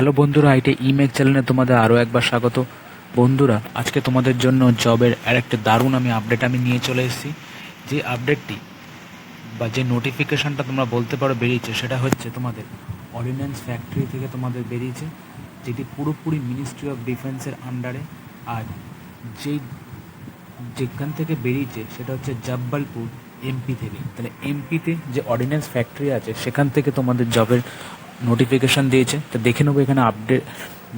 Hello বন্ধুরা IT ইমেক চ্যানেলে তোমাদের আরও একবার স্বাগত। বন্ধুরা, আজকে তোমাদের জন্য জবের আর একটা দারুণ আমি আপডেট আমি নিয়ে চলে এসেছি। যে আপডেটটি বা যে নোটিফিকেশানটা তোমরা বলতে পারো বেরিয়েছে, সেটা হচ্ছে তোমাদের অর্ডিন্যান্স ফ্যাক্টরি থেকে তোমাদের বেরিয়েছে, যেটি পুরোপুরি মিনিস্ট্রি অফ ডিফেন্সের আন্ডারে আর যেই যেখান থেকে বেরিয়েছে, সেটা হচ্ছে জব্বলপুর এমপি থেকে। তাহলে এমপিতে যে অর্ডিন্যান্স ফ্যাক্টরি আছে, সেখান থেকে তোমাদের জবের নোটিফিকেশান দিয়েছে, তো দেখে নেব এখানে আপডেট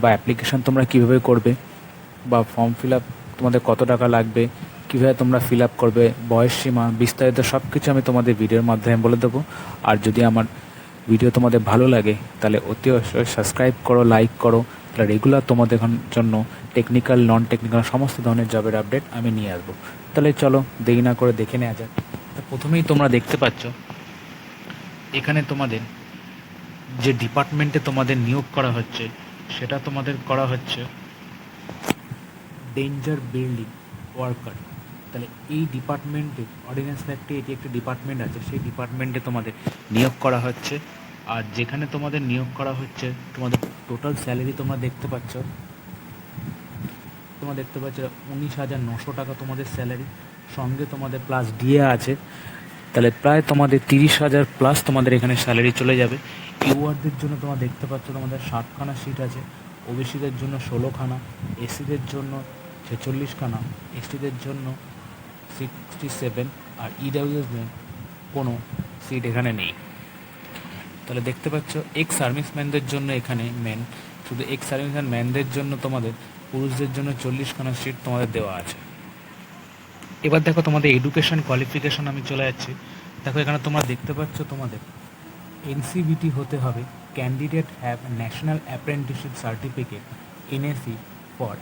বা অ্যাপ্লিকেশান তোমরা কীভাবে করবে বা ফর্ম ফিল আপ তোমাদের কত টাকা লাগবে, কীভাবে তোমরা ফিল আপ করবে, বয়স সীমা, বিস্তারিত সব কিছু আমি তোমাদের ভিডিওর মাধ্যমে বলে দেবো। আর যদি আমার ভিডিও তোমাদের ভালো লাগে, তাহলে অতি অবশ্যই সাবস্ক্রাইব করো লাইক করো, তাহলে রেগুলার তোমাদের জন্য টেকনিক্যাল নন টেকনিক্যাল সমস্ত ধরনের জবের আপডেট আমি নিয়ে আসব। তাহলে চলো দেরি না করে দেখে নেওয়া যাক। প্রথমেই তোমরা দেখতে পাচ্ছ, এখানে তোমাদের যে ডিপার্টমেন্টে তোমাদের নিয়োগ করা হচ্ছে, সেটা তোমাদের করা হচ্ছে ডেঞ্জার বিল্ডিং ওয়ার্কার তাহলে এই ডিপার্টমেন্টে অর্ডিন্যান্স ফ্যাক্টরি এটি একটি ডিপার্টমেন্ট আছে, সেই ডিপার্টমেন্টে তোমাদের নিয়োগ করা হচ্ছে। আর যেখানে তোমাদের নিয়োগ করা হচ্ছে, তোমাদের টোটাল স্যালারি তোমরা দেখতে পাচ্ছ। তোমরা দেখতে পাচ্ছ উনিশ হাজার নশো টাকা তোমাদের স্যালারি সঙ্গে তোমাদের প্লাস ডিএ আছে। তাহলে প্রায় তোমাদের তিরিশ হাজার প্লাস তোমাদের এখানে স্যালারি চলে যাবে। ইউআরদের জন্য তোমরা দেখতে পাচ্ছ তোমাদের ষাটখানা সিট আছে। ওবিসিদের জন্য ষোলোখানা এসিদের জন্য ছেচল্লিশখানা এসটিদের জন্য সিক্সটি সেভেন আর ইডাব্লিউএসদের কোনো সিট এখানে নেই। তাহলে দেখতে পাচ্ছ এক্স সার্ভিসম্যানদের জন্য এখানে মেন শুধু এক্স সার্ভিসম্যান ম্যানদের জন্য তোমাদের পুরুষদের জন্য চল্লিশখানা সিট তোমাদের দেওয়া আছে। এবার দেখো তোমাদের এডুকেশন কোয়ালিফিকেশন আমি চলে যাচ্ছি। দেখো এখানে তোমরা দেখতে পাচ্ছ তোমাদের এনসিবিটি হতে হবে candidate have national apprenticeship certificate NAC for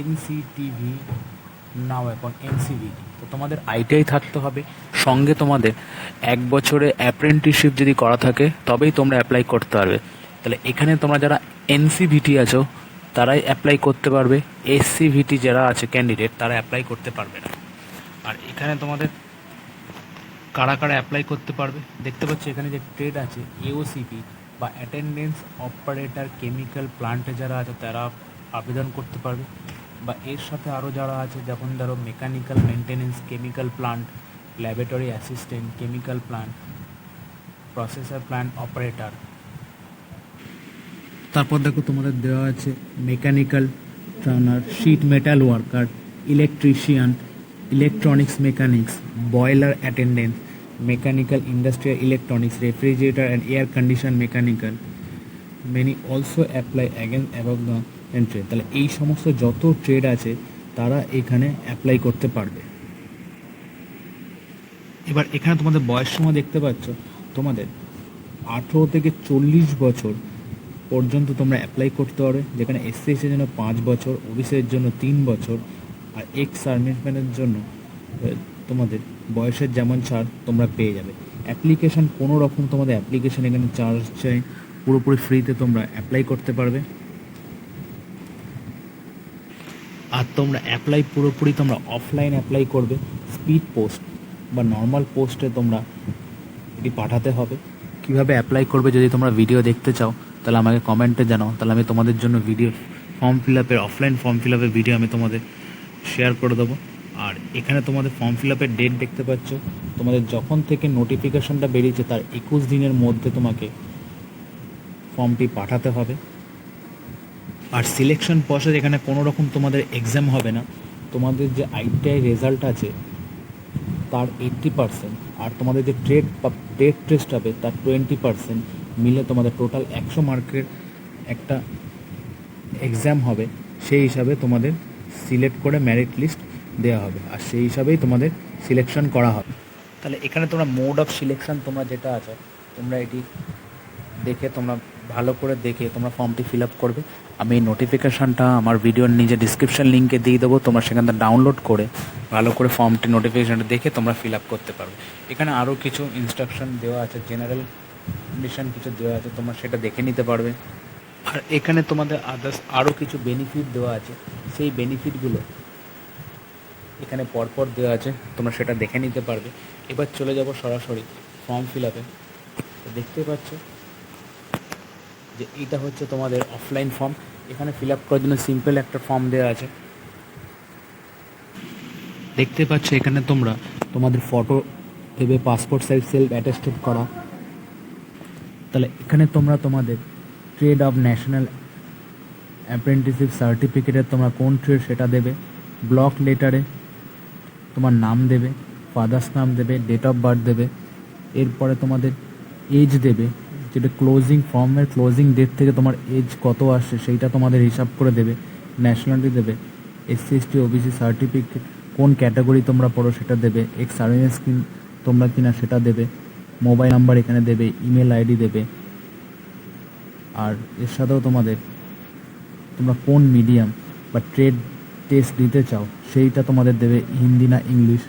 NCTV now এখন এনসিভিটি তো তোমাদের আইটিআই থাকতে হবে, সঙ্গে তোমাদের এক বছরে অ্যাপ্রেন্টিসশিপ যদি করা থাকে, তবেই তোমরা অ্যাপ্লাই করতে পারবে। তাহলে এখানে তোমরা যারা এনসিভিটি আছো, তারাই অ্যাপ্লাই করতে পারবে এসসিভিটি যারা আছে ক্যান্ডিডেট তারা অ্যাপ্লাই করতে পারবে না। আর এখানে তোমাদের কারা কারা অ্যাপ্লাই করতে পারবে? দেখতে পাচ্ছ এখানে যে ট্রেড আছে এওসিপি বা অ্যাটেন্ডেন্স অপারেটর কেমিক্যাল প্লান্টে যারা আছে, তারা আবেদন করতে পারবে। বা এর সাথে আরও যারা আছে, যেমন ধরো mechanical maintenance chemical plant laboratory assistant chemical plant processor plant operator তারপর দেখো তোমাদের দেওয়া আছে mechanical turner sheet metal worker electrician electronics mechanics boiler attendant mechanical industrial electronics refrigerator and air condition mechanical many also apply again above the trade তাহলে এই সমস্ত যত trade আছে, তারা এখানে অ্যাপ্লাই করতে পারবে। এবার এখানে তোমাদের বয়স সময় দেখতে পাচ্ছ। তোমাদের আঠেরো থেকে চল্লিশ বছর পর্যন্ত তোমরা অ্যাপ্লাই করতে পারবে। যেখানে এসসি এসের জন্য পাঁচ বছর ওবিসির জন্য তিন বছর আর এক্স সার্ভিসম্যানের জন্য তোমাদের বয়সের যেমন ছাড় তোমরা পেয়ে যাবে। অ্যাপ্লিকেশন কোনো রকম তোমাদের অ্যাপ্লিকেশন এখানে চার্জ চাই, পুরোপুরি ফ্রিতে তোমরা অ্যাপ্লাই করতে পারবে। আর তোমরা অ্যাপ্লাই পুরোপুরি তোমরা অফলাইন অ্যাপ্লাই করবে স্পিড পোস্ট বা নর্মাল পোস্টে তোমরা এটি পাঠাতে হবে। কীভাবে অ্যাপ্লাই করবে যদি তোমরা ভিডিও দেখতে চাও, তাহলে আমাকে কমেন্টে জানাও। তাহলে আমি তোমাদের জন্য ভিডিও ফর্ম ফিল আপের অফলাইন ফর্ম ফিল আপের ভিডিও আমি তোমাদের শেয়ার করে দেবো। আর এখানে তোমাদের ফর্ম ফিল আপের ডেট দেখতে পাচ্ছ। তোমাদের যখন থেকে নোটিফিকেশনটা বেরিয়েছে, তার একুশ দিনের মধ্যে তোমাকে ফর্মটি পাঠাতে হবে। আর সিলেকশন প্রসেস এখানে কোনো রকম তোমাদের এক্সাম হবে না। তোমাদের যে আইটিআই রেজাল্ট আছে, তার এইট্টি পার্সেন্ট আর তোমাদের যে ট্রেড ট্রেড টেস্ট হবে, তার টোয়েন্টি পার্সেন্ট মিলে তোমাদের টোটাল একশো মার্কের একটা এক্সাম হবে। সেই হিসাবে তোমাদের সিলেক্ট করে মেরিট লিস্ট দেওয়া হবে। আর সেই হিসাবেই তোমাদের সিলেকশন করা হবে। তাহলে এখানে তোমরা মোড অফ সিলেকশন তোমরা যেটা আছে, তোমরা এটি দেখে, তোমরা ভালো করে দেখে, তোমরা ফর্মটি ফিল আপ করবে। আমি এই নোটিফিকেশানটা আমার ভিডিওর নিজে ডিসক্রিপশন লিঙ্কে দিয়ে দেবো। তোমরা সেখান থেকে ডাউনলোড করে, ভালো করে ফর্মটি নোটিফিকেশানটা দেখে তোমরা ফিল আপ করতে পারবে। এখানে আরও কিছু ইনস্ট্রাকশন দেওয়া আছে জেনারেল মিশন কিছু দেওয়া আছে, তোমরা সেটা দেখে নিতে পারবে। আর এখানে তোমাদের আদার্স আরও কিছু বেনিফিট দেওয়া আছে। সেই বেনিফিটগুলো এখানে পরপর দেওয়া আছে। তোমরা সেটা দেখে নিতে পারবে। এবার চলে যাব সরাসরি ফর্ম ফিল আপে দেখতে পাচ্ছ যে এটা হচ্ছে তোমাদের অফলাইন ফর্ম এখানে ফিল আপ করার জন্য সিম্পল একটা ফর্ম দেওয়া আছে। দেখতে পাচ্ছ এখানে তোমরা তোমাদের ফটো দেবে পাসপোর্ট সাইজ সেলফ অ্যাটেস্টেড করা। তাহলে এখানে তোমরা তোমাদের ট্রেড অফ ন্যাশনাল অ্যাপ্রেন্টিসশিপ সার্টিফিকেটের তোমরা কোন ট্রেড সেটা দেবে ব্লক লেটারে তোমার নাম দেবে ফাদার্স নাম দেবে ডেট অফ বার্থ দেবে, এরপরে তোমাদের এজ দেবে, যেটা ক্লোজিং ফর্মের ক্লোজিং ডেট থেকে তোমার এজ কত আসছে সেইটা তোমাদের হিসাব করে দেবে ন্যাশনালিটি দেবে এসসি এসটি ওবিসি সার্টিফিকেট কোন ক্যাটাগরি তোমরা পড়ো সেটা দেবে এক্স সার্ভিস কিন তোমরা কিনা সেটা দেবে মোবাইল নাম্বার এখানে দেবে ইমেল আইডি দেবে আর এর সাথেও তোমাদের, তোমরা কোন মিডিয়াম বা ট্রেড টেস্ট দিতে চাও, সেইটা তোমাদের দেবে হিন্দি না ইংলিশ।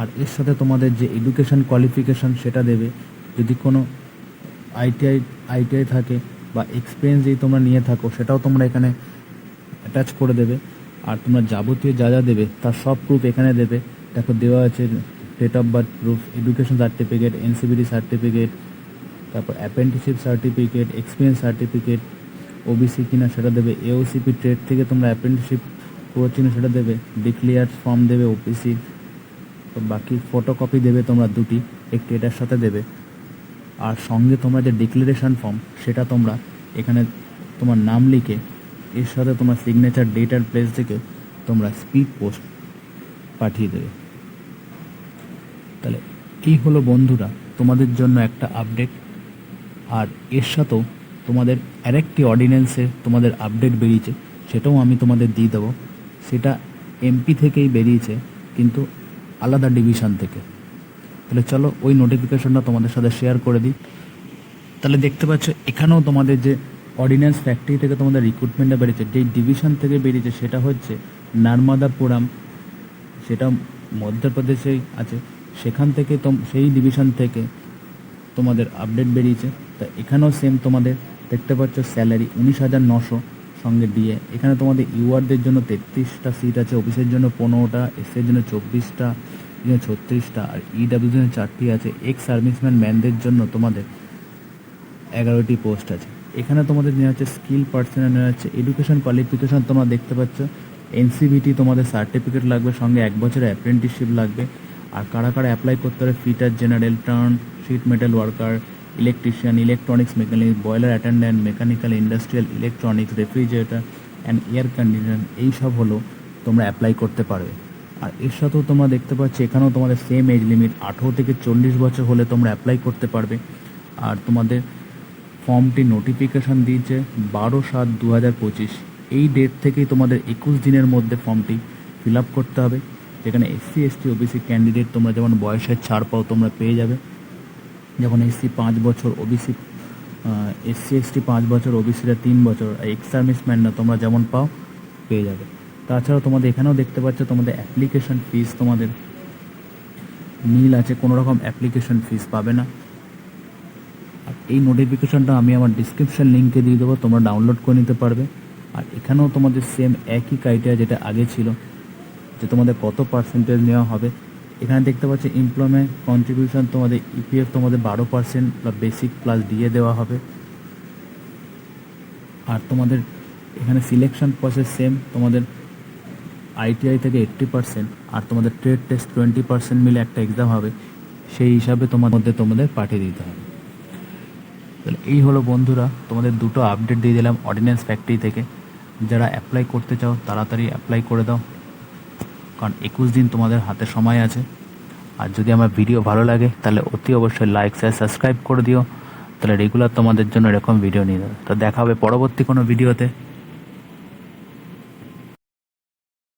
আর এর সাথে তোমাদের যে এডুকেশন কোয়ালিফিকেশান সেটা দেবে, যদি কোনো আইটিআই আইটিআই থাকে বা এক্সপিরিয়েন্স যদি তোমরা নিয়ে থাকো, সেটাও তোমরা এখানে অ্যাটাচ করে দেবে। আর তোমরা যাবতীয় যা যা দেবে, তার সব প্রুফ এখানে দেবে। দেখো দেওয়া আছে date of birth proof education certificate NCVT certificate তারপর apprenticeship certificate experience certificate OBC কিনা সেটা দেবে এওসিপি ট্রেড থেকে তোমরা অ্যাপ্রেন্টিসশিপ করেছ না সেটা দেবে ডিক্লিয়ার ফর্ম দেবে ওপিসি বাকি ফটোকপি দেবে তোমরা দুটি, একটি এটার সাথে দেবে। আর সঙ্গে তোমরা যে ডিক্লারেশন ফর্ম সেটা তোমরা এখানে তোমার নাম লিখে, এর সাথে তোমার সিগনেচার ডেট আর প্লেস থেকে তোমরা স্পিড পোস্ট পাঠিয়ে দেবে। তাহলে এই হলো বন্ধুরা? তোমাদের জন্য একটা আপডেট আর এর সাথেও তোমাদের আরেকটি অর্ডিন্যান্সে তোমাদের আপডেট বেরিয়েছে, সেটাও আমি তোমাদের দিয়ে দেবো। সেটা এমপি থেকেই বেরিয়েছে, কিন্তু আলাদা ডিভিশন থেকে। তাহলে চলো ওই নোটিফিকেশনটা তোমাদের সাথে শেয়ার করে দিই। তাহলে দেখতে পাচ্ছ, এখানেও তোমাদের যে অর্ডিন্যান্স ফ্যাক্টরি থেকে তোমাদের রিক্রুটমেন্টটা বেরিয়েছে, যেই ডিভিশন থেকে বেরিয়েছে, সেটা হচ্ছে নার্মাদাপুরাম, সেটা মধ্যপ্রদেশেই আছে। সেখান থেকে তোম, সেই ডিভিশন থেকে তোমাদের আপডেট বেরিয়েছে। তা এখানেও সেম তোমাদের। দেখতে পাচ্ছ স্যালারি উনিশ হাজার নশো সঙ্গে দিয়ে এখানে তোমাদের ইউআরদের জন্য তেত্রিশটা সিট আছে অফিসের জন্য পনেরোটা এসের জন্য চব্বিশটা জন্য ছত্রিশটা, আর ইডাব্লিউর জন্য চারটি আছে। এক্স সার্ভিসম্যান ম্যানদের জন্য তোমাদের এগারোটি পোস্ট আছে। এখানে তোমাদের নেওয়া হচ্ছে স্কিল পার্সনের নেওয়া হচ্ছে এডুকেশন কোয়ালিফিকেশন তোমরা দেখতে পাচ্ছ এনসিবিটি তোমাদের সার্টিফিকেট লাগবে, সঙ্গে এক বছরের অ্যাপ্রেন্টিসশিপ লাগবে। আর কারা কারা অ্যাপ্লাই করতে পারে fitter general turn sheet metal worker electrician electronics mechanic boiler attendant mechanical industrial electronics refrigerator and air condition এই সব হলো তোমরা অ্যাপ্লাই করতে পারবে। আর এর সাথেও তোমরা দেখতে পাচ্ছ, এখানেও তোমাদের সেম এজ লিমিট আঠেরো থেকে চল্লিশ বছর হলে তোমরা অ্যাপ্লাই করতে পারবে। আর তোমাদের ফর্মটি নোটিফিকেশন দিয়েছে বারো সাত দু হাজার পঁচিশ। এই ডেট থেকেই তোমাদের একুশ দিনের মধ্যে ফর্মটি ফিল আপ করতে হবে। যেখানে এসসি এসটি ওবিসি ক্যান্ডিডেট তোমরা যেমন বয়সের ছাড় পাও তোমরা পেয়ে যাবে। যেমন এসসি পাঁচ বছর ওবিসি এসসি এসটি পাঁচ বছর ওবিসিরা তিন বছর এক্স সার্ভিসম্যানরা তোমরা যেমন পাও পেয়ে যাবে। তাছাড়াও তোমাদের এখানেও দেখতে পাচ্ছ তোমাদের অ্যাপ্লিকেশন ফিস তোমাদের নীল আছে, কোনো রকম অ্যাপ্লিকেশন ফিস পাবে না। আর এই নোটিফিকেশনটা আমি আমার ডিসক্রিপশন লিঙ্কে দিয়ে দেবো, তোমরা ডাউনলোড করে নিতে পারবে। আর এখানেও তোমাদের সেম একই ক্রাইটেরিয়া যেটা আগে ছিল। যে তোমাদের কত পার্সেন্টেজ নেওয়া হবে। এখানে দেখতে পাচ্ছি এমপ্লয়মেন্ট কন্ট্রিবিউশন তোমাদের ইপিএফ তোমাদের বারো পার্সেন্ট বা বেসিক প্লাস দিয়ে দেওয়া হবে। আর তোমাদের এখানে সিলেকশন প্রসেস সেম তোমাদের আইটিআই থেকে এইট্টি পার্সেন্ট আর তোমাদের ট্রেড টেস্ট টোয়েন্টি পার্সেন্ট মিলে একটা এক্সাম হবে। সেই হিসাবে তোমার মধ্যে তোমাদের পাঠিয়ে দিতে হবে। তাহলে এই হলো বন্ধুরা, তোমাদের দুটো আপডেট দিয়ে দিলাম অর্ডিন্যান্স ফ্যাক্টরি থেকে। যারা অ্যাপ্লাই করতে চাও, তাড়াতাড়ি অ্যাপ্লাই করে দাও। কারণ একুশ দিন তোমাদের হাতে সময় আছে। আর যদি আমার ভিডিও ভালো লাগে, তাহলে অতি অবশ্যই লাইক শেয়ার সাবস্ক্রাইব করে দিও। তাহলে রেগুলার তোমাদের জন্য এরকম ভিডিও নিয়ে দেবো তো দেখা হবে পরবর্তী কোনো ভিডিওতে